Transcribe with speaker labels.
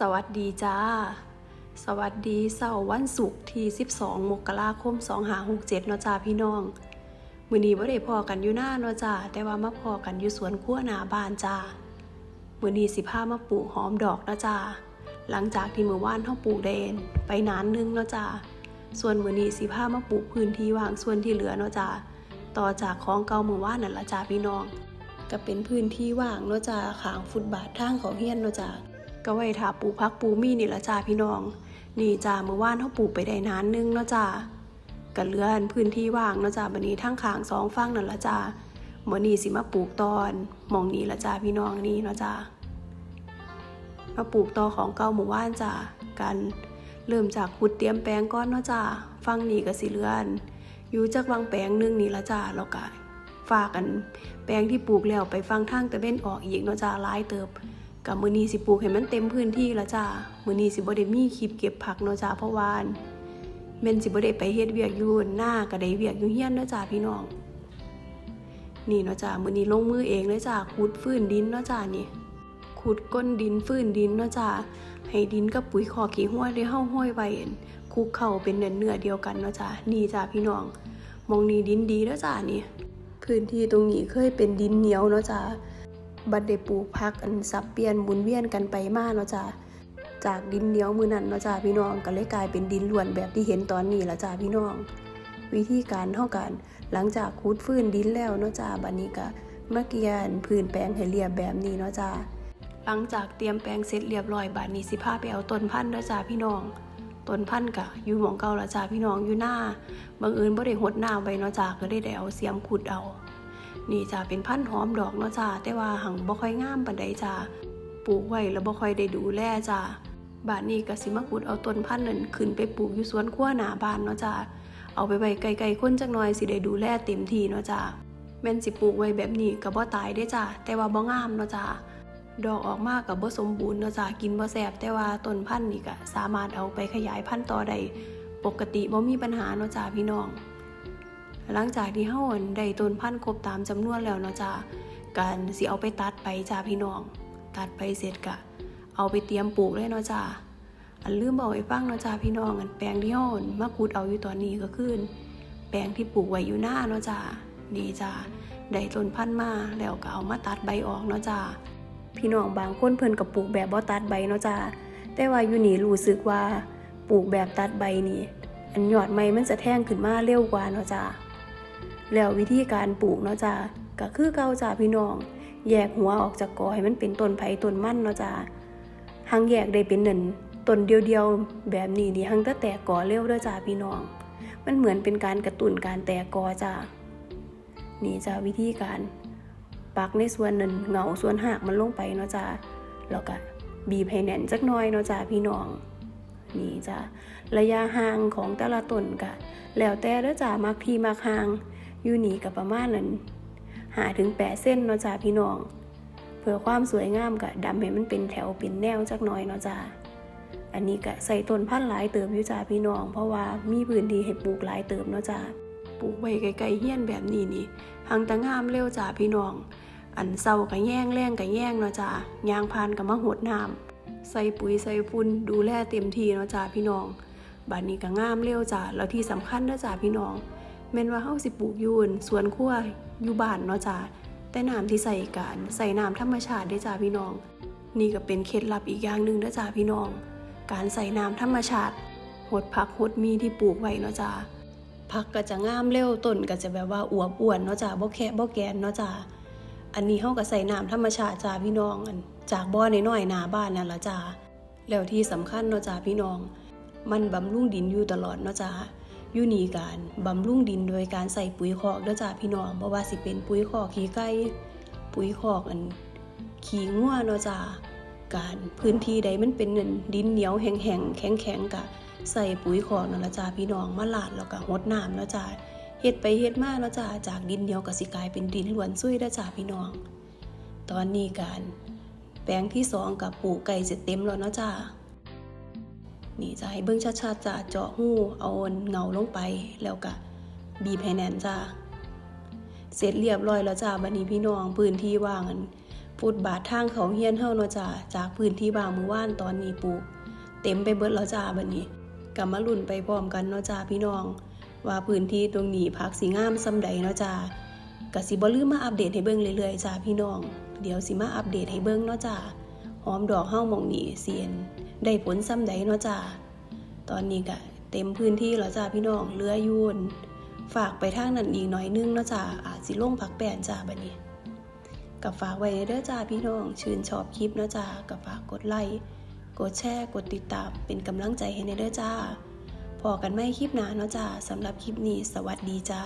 Speaker 1: สวัสดีจ้า สวัสดีเสาร์วันศุกร์ที่ 12 มกราคม 2567เนาะจ้าพี่น้อง มื้อนี้บ่ได้พอกันอยู่หน้าเนาะจ้าแต่ว่ามาพอกันอยู่สวนครัวหน้าบ้านจ้ามื้อนี้สิพามาปลูกหอมดอกนะจ้าหลังจากที่มื้อวานเฮาปลูกได้ไปนานนึงเนาะจ้าส่วนมื้อนี้สิพามาปลูกพื้นที่ว่างส่วนที่เหลือเนาะจ้าต่อจากของเก่ามื้อวานนั่นละจ้าพี่น้องก็เป็นพื้นที่ว่างเนาะจ้าขางฟุตบาททางเขาเฮียนเนาะจ้า ก็ไว้ถ้าปูพักปูมีนี่ละจ้าพี่น้อง นี่จ้าเมื่อวานเขาปลูกไปได้นานนึงเนาะจ้าก็เลืออันพื้นที่ว่างเนาะจ้าบัดนี้ทั้งขางสองฝั่งนั่นละจ้าเมื่อนี้สิมาปลูกตอนหมองนี้ละจ้าพี่น้องนี่เนาะจ้ามาปลูกตอของเก่าหมู่ว่านจ้ากันเริ่มจากขุดเตรียมแปลงก้อนเนาะจ้าฟังนี่ก็สิเลืออันอยู่จากวังแปลงนึงนี่ละจ้าแล้วก็ฝากกัน แปลงที่ปลูกแล้วไปฟังทางตะเวนออกอีกเนาะจ้าหลายเติบ กับมือนี้สิปลูกให้มันเต็มพื้นที่แล้วจ้ามือนี้สิบ่ได้มีคลิปเก็บผักเนาะจ้าเพราะว่าแม่นสิบ่ได้ไปเฮ็ดเวียกอยู่หน้าก็ได้เวียกอยู่เฮียนเนาะจ้าพี่น้อง นี่เนาะจ้ามือนี้ลงมือเองเลยจ้าขุดฟื้นดินเนาะจ้านี่ขุดก้นดินฟื้นดินเนาะจ้าให้ดินกับปุ๋ยคอกขี้ห้วยที่เฮาห้อยไว้คุกเข้าเป็นเนื้อเนื้อเดียวกันเนาะจ้านี่จ้าพี่น้องมองนี้ดินดีเนาะจ้านี่พื้นที่ตรงนี้เคยเป็นดินเหนียวเนาะจ้า บัดได้ปลูกพักอันสับเปลี่ยนหมุนเวียนกันไปมาเนาะจ้าจากดินเหนียวมือนั้นเนาะจ้าพี่น้องก็เลยกลายเป็นดินล้วนแบบที่เห็นตอนนี้ละจ้าพี่น้อง วิธีการเท่ากัน หลังจากคูดฟื้นดินแล้วเนาะจ้าบัดนี้ก็มาเกียนพื้นแปลงให้เรียบแบบนี้เนาะจ้าหลังจากเตรียมแปลงเสร็จเรียบร้อยบัดนี้สิพาไปเอาต้นพันธุ์เนาะจ้าพี่น้องต้นพันธุ์กะอยู่หมองเก่าละจ้าพี่น้องอยู่หน้าบังเอิญบ่ได้หดน้ำไว้เนาะจ้าก็ได้ได้เอาเสียมขุดเอา นี่จ้าเป็นพันธุ์หอมดอกเนาะจ้าแต่ว่าหังบ่ค่อยงามปานใดจ้าปลูกไว้แล้วบ่ค่อยได้ดูแลจ้าบ้านนี้ก็สิมาขุดเอาต้นพันธุ์นั้นขึ้นไปปลูกอยู่สวนครัวหน้าบ้านเนาะจ้าเอาไปไว้ไกลๆคนจักหน่อยสิได้ดูแลเต็มที่เนาะจ้าแม่นสิปลูกไว้แบบนี้ก็บ่ตายเด้จ้าแต่ว่าบ่งามเนาะจ้าดอกออกมาก็บ่สมบูรณ์เนาะจ้ากินบ่แซ่บแต่ว่าต้นพันธุ์นี่ก็สามารถเอาไปขยายพันธุ์ต่อได้ปกติบ่มีปัญหาเนาะจ้าพี่น้อง หลังจากที่เฮาอั่นได้ต้นพันธุ์ครบตามจำนวนแล้วเนาะจ้าการสิเอาไปตัดไปจ้าพี่น้อง ตัดไปเสร็จกะ เอาไปเตรียมปลูกเลยเนาะจ้าอันลืมบอกให้ฟังเนาะจ้าพี่น้องอันแปลงที่เฮามาขุดเอาอยู่ตอนนี้ก็คือแปลงที่ปลูกไว้อยู่หน้าเนาะจ้านี่จ้าได้ต้นพันธุ์มาแล้วก็เอามาตัดใบออกเนาะจ้าพี่น้องบางคนเพิ่นก็ปลูกแบบบ่ตัดใบเนาะจ้าแต่ว่าอยู่นี่รู้สึกว่าปลูกแบบตัดใบนี่ อันยอดไม้มันจะแท่งขึ้นมาเร็วกว่าเนาะจ้า แล้ววิธีการปลูกเนาะจ้าก็คือเก่าจ้าพี่น้อง แยกหัวออกจากกอให้มันเป็นต้นไผ่ต้นมันเนาะจ้าหังแยกได้เป็นหนึ่งต้นเดียวๆ แบบนี้นี่หังจะแตกกอเร็วเด้อจ้าพี่น้อง มันเหมือนเป็นการกระตุ้นการแตกกอจ้านี่จ้าวิธีการปักในส่วนหนั้นเหงาส่วนหากมันลงไปเนาะจ้าแล้วก็บีบให้แน่นจักหน่อยเนาะจ้าพี่น้องนี่จ้าระยะห่างของแต่ละต้นกะแล้วแต่เด้อจ้ามักที่มักห่าง อยู่นี่กับประมาณนั้นหาถึงแปดเส้นเนาะจ้าพี่น้อง เพื่อความสวยงามกะดำให้มันเป็นแถวเป็นแนวจักหน่อยเนาะจ้าอันนี้กะใส่ต้นพันธุ์หลายเติบอยู่จ้าพี่น้อง เพราะว่ามีพื้นที่ให้ปลูกหลายเติบเนาะจ้าปลูกไว้ไกลๆเฮี้ยนแบบนี้นี่หังตะงามเร็วจ้าพี่น้อง อันเศร้ากะแย่งแรงกะแย่งเนาะจ้ายางพานกับมะหดน้ำใส่ปุ๋ยใส่ฝุ่นดูแลเต็มที่เนาะจ้าพี่น้องบ้านนี้ก็งามเร็วจ้ะแล้วที่สำคัญนะจ้ะพี่น้อง แม่นว่าเฮาสิปลูกยูนสวนครัวอยู่บ้านเนาะจ้ะแต่น้ำที่ใส่การใส่น้ำธรรมชาติได้จ้ะพี่น้อง นี่ก็เป็นเคล็ดลับอีกอย่างหนึ่งนะจ้ะพี่น้อง การใส่น้ำธรรมชาติหดผักหดมีที่ปลูกไว้เนาะจ้ะผักก็จะงามเร็วต้นก็จะแบบว่าอวบอ้วนเนาะจ้ะบ่แคะบ่แกนเนาะจ้ะอันนี้เฮาก็ใส่น้ำธรรมชาติจ้ะพี่น้องอันจากบ่อน้อยๆหน้าบ้านนั่นละจ้ะแล้วที่สำคัญเนาะจ้ะพี่น้อง มันบำรุงดินอยู่ตลอดเนาะจ้า อยู่นีการบำรุงดินโดยการใส่ปุ๋ยคอกเด้อจ้าพี่น้องบ่ว่าสิเป็นปุ๋ยคอกขี้ไก่ปุ๋ยคอกอันขี้งัวเนาะจ้าการพื้นที่ใดมันเป็นดินเหนียวแห้งๆแข็งๆกะใส่ปุ๋ยคอกเนละจ้าพี่น้องมาลาดแล้วก็รดน้ำเนาะจ้าเฮ็ดไปเฮ็ดมาเนาะจ้าจากดินเหนียวก็สิกลายเป็นดินล้วนซุยเด้อจ้าพี่น้อง ตอนนี้การแปลงที่สองกับปลูกไก่เสร็จเต็มแล้วเนาะจ้า นี่จะให้เบิ้งชัดๆจ้ะเจาะหูเอาเงาลงไปแล้วก็บีบให้แน่นจ้าเสร็จเรียบร้อยแล้วจ้าบัดนี้พี่น้องพื้นที่ว่างอันฟุตบาททางเขาเฮียนเฮาเนาะจ้าจากพื้นที่บางมู่บ้านตอนนี้ปลูก เต็มไปเบิดแล้วจ้าบัดนี้ก็มาลุ้นไปพร้อมกันเนาะจ้าพี่น้อง ว่าพื้นที่ตรงนี้พักสิงามซำใดเนาะจ้าก็สิบ่ลืมมาอัปเดตให้เบิ่งเรื่อยๆจ้าพี่น้อง เดี๋ยวสิมาอัปเดตให้เบิ่งเนาะจ้าหอมดอกเฮาหม่องนี้เสียน ได้ผลซ้ำใดเนาะจ้าตอนนี้ก็เต็มพื้นที่แล้วจ้าพี่น้องเลืออยูนฝากไปทางนั้นอีกหน่อยนึงเนาะจ้าอาจสิลงผักแปนจ้าบัดนี้กับฝากไว้เด้อจ้าพี่น้องชื่นชอบคลิปเนาะจ้ากับฝากกดไลค์กดแชร์กดติดตามเป็นกำลังใจให้ในเด้อจ้าพอกันไม่คลิปหนาเนาะจ้าสำหรับคลิปนี้สวัสดีจ้า